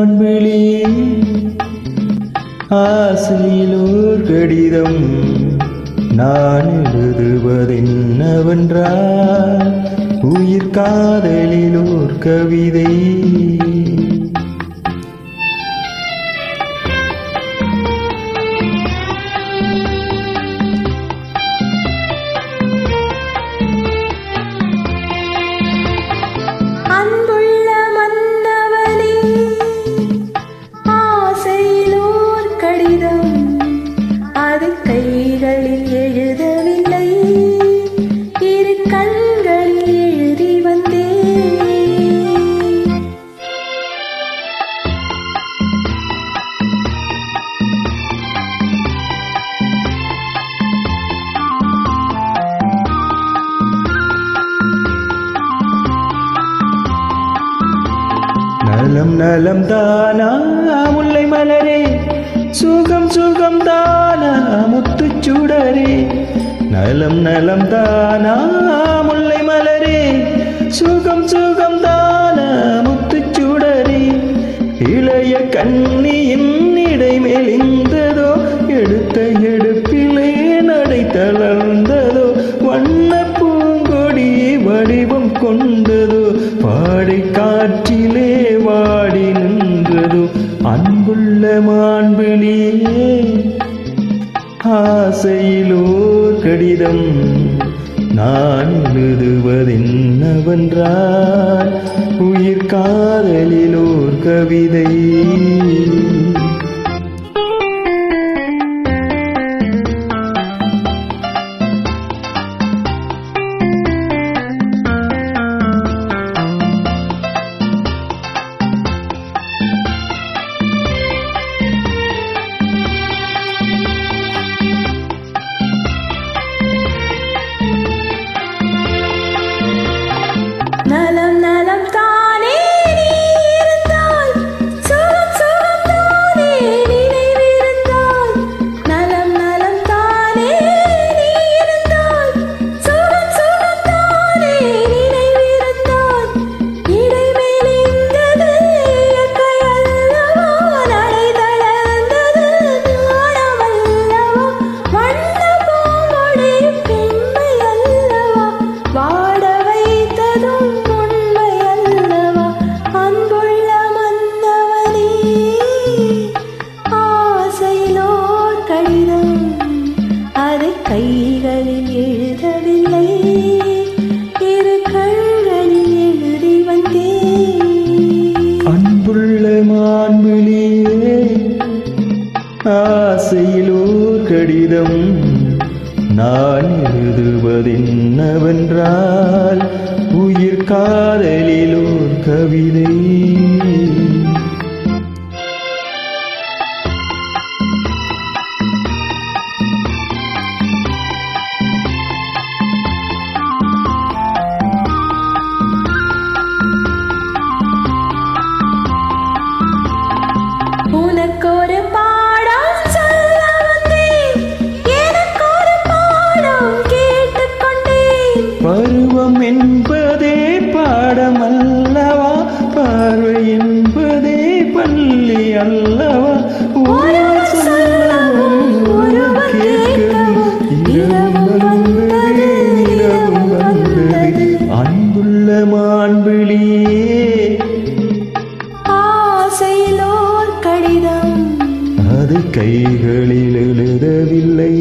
வான்விழி ஆசையிலோர் கடிதம் நான் எழுதுவதென்னவென்றால் உயிர் காதலிலோர் கவிதை. நலம் தானா முல்லை மலரே? சுகம் சுகம் தானா முத்துச்சுடரே நலம் நலம் தானா கொண்டதோ. பாடை காற்றிலே வாடி நின்றதோ. அன்புள்ள மாண்பினியே ஆசையிலோ கடிதம். நான் எழுதுவதென்னவென்றால் உயிர் காதலிலோர் கவிதை ஆசையில் ஓர் கடிதம். நான் எழுதுவதென்னவென்றால் உயிர் காதலில் ஓர் கவிதை. கைகளில் எழுதவில்லை.